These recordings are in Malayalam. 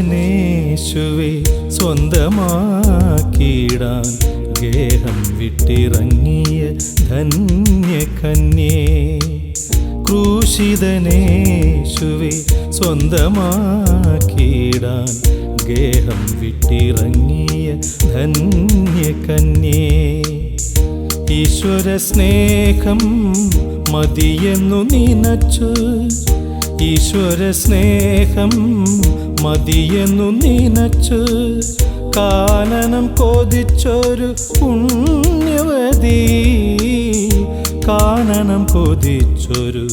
ക്രൂശിതനേശുവെ സ്വന്തമാക്കിയിടാൻ ഗേഹം വിട്ടിറങ്ങിയ ധന്യ കന്യേ ക്രൂശിതനേശുവെ സ്വന്തമാക്കിയിടാൻ ഗേഹം വിട്ടിറങ്ങിയ ധന്യ കന്യേ ഈശ്വര സ്നേഹം മതിയെന്നു നിനച്ചു ഈശ്വര സ്നേഹം മതിയെന്നു നീനച്ചു കാനനം കൊതിച്ചൊരു പുണ്യവതി. കാനനം കൊതിച്ചൊരു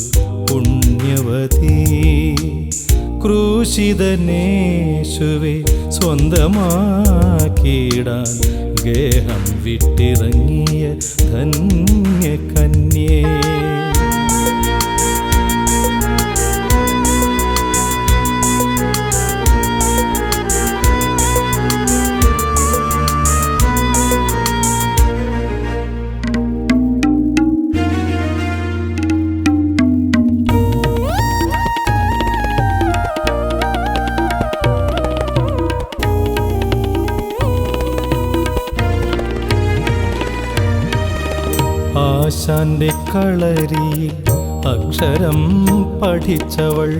പുണ്യവതി. ക്രൂശിതനേശുവെ സ്വന്തമാക്കിയിടാൻ ഗേഹം വിട്ടിറങ്ങിയ ധന്യകന്യേ. ആശാന്റെ കളരിയിൽ അക്ഷരം പഠിച്ചവൾ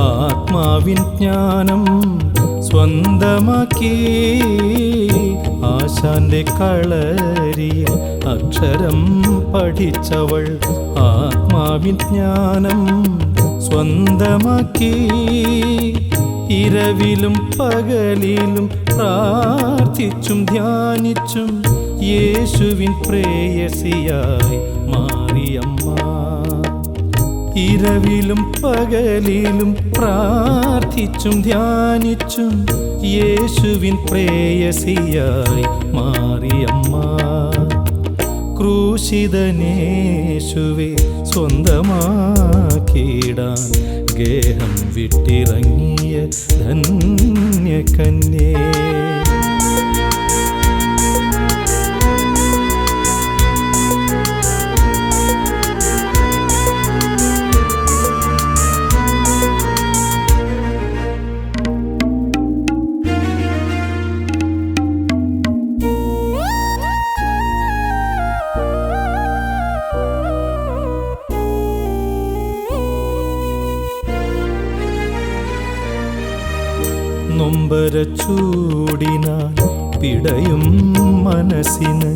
ആത്മാവിൻ ജ്ഞാനം സ്വന്തമാക്കി. ആശാന്റെ കളരിയിൽ അക്ഷരം പഠിച്ചവൾ ആത്മാവിൻ ജ്ഞാനം സ്വന്തമാക്കി. ഇരവിലും പകലിലും പ്രാർത്ഥിച്ചും ധ്യാനിച്ചും യേശുവിൻ പ്രേയസിയായി മാറിയമ്മ. ഇരവിലും പകലിലും പ്രാർത്ഥിച്ചും ധ്യാനിച്ചും യേശുവിൻ പ്രേയസിയായി മാറിയമ്മ. ക്രൂശിതനേശുവെ സ്വന്തമാക്കിയിടാൻ ഗേഹം വിട്ടിറങ്ങിയ ധന്യകന്യേ. നൊമ്പര ചൂടിനാൽ പിടയും മനസ്സിന്.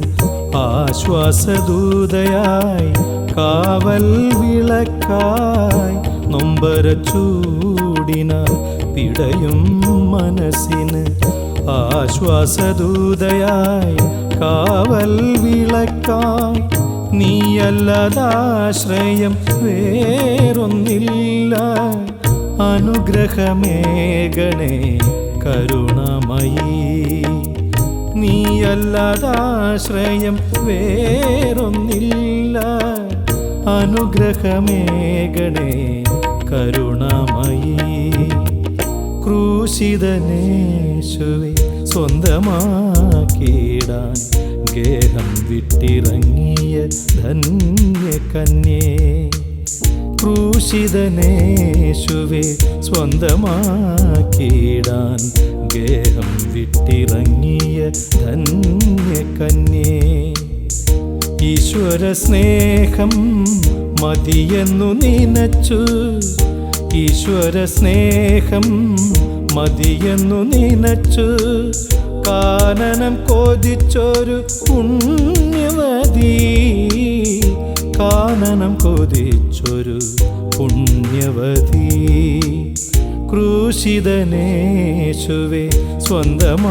ആശ്വാസദൂതയായി കാവൽ വിളക്കായി നൊമ്പര ചൂടിനാൽ പിടയും മനസ്സിന്. ആശ്വാസദൂതയായി കാവൽ വിളക്കായി നീയല്ലതാശ്രയം വേറൊന്നില്ല. അനുഗ്രഹമേകണേ കരുണമയീ. നീയല്ലതാശ്രയം വേറൊന്നില്ല. അനുഗ്രഹമേകണേ കരുണമയീ. ക്രൂശിതനേശുവെ സ്വന്തമാക്കിയിടാൻ ഗേഹം വിട്ടിറങ്ങിയ ധന്യകന്യേ. ക്രൂശിതനേശുവെ സ്വന്തമാക്കിയിടാൻ ഗേഹം വിട്ടിറങ്ങിയ ധന്യ കന്യേ ഈശ്വര സ്നേഹം മതിയെന്നു നിനച്ചു. ഈശ്വര സ്നേഹം മതിയെന്നു നിനച്ചു. കാനനം കൊതിച്ചൊരു പുണ്യവതി. കാനനം കൊതിച്ചൊരു പുണ്യവതി ക്രൂശിതനേശുവെ സ്വന്തമാക്കിയിടാൻ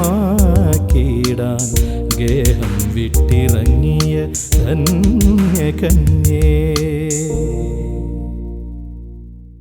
ഗേഹം വിട്ടിറങ്ങിയ ധന്യകന്യേ.